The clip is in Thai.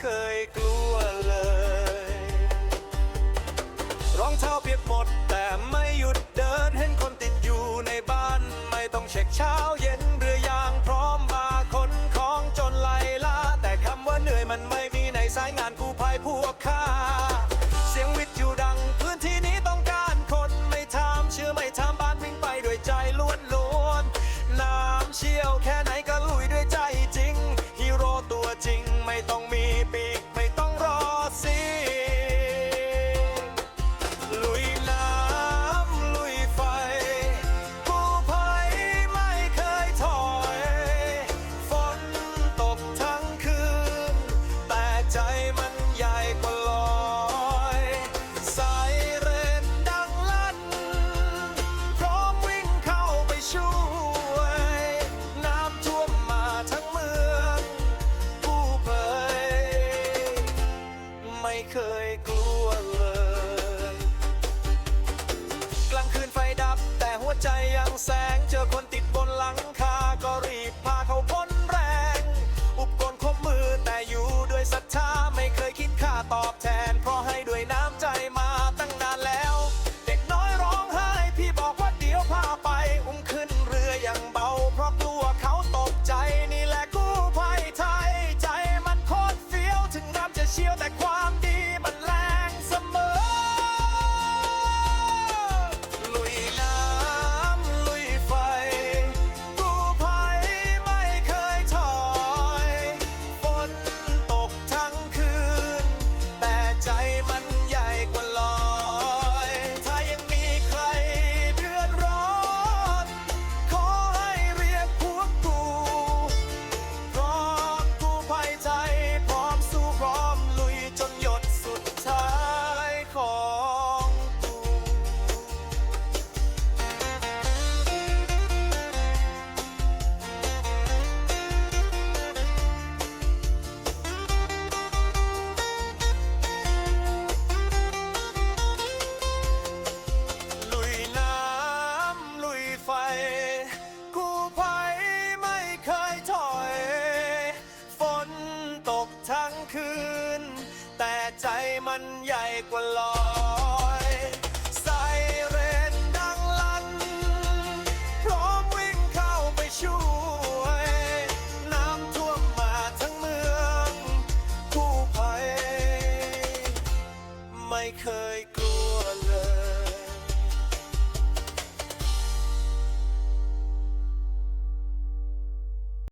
เคยกลัวเลย รองเท้าเปียกหมดแต่ไม่หยุดเดินเห็นคนติดอยู่ในบ้าน ไม่ต้องเช็คเช้าเย็นเรือยางพร้อมมาคนของจนไหลลาแต่คำว่าเหนื่อยมันไม่มีในสายงานกู เคยกลัวเลย กลางคืนไฟดับแต่หัวใจยังแสง เจอคนติดบนหลังคาก็รีบ ทั้งคืน แต่ใจมันใหญ่กว่าลอด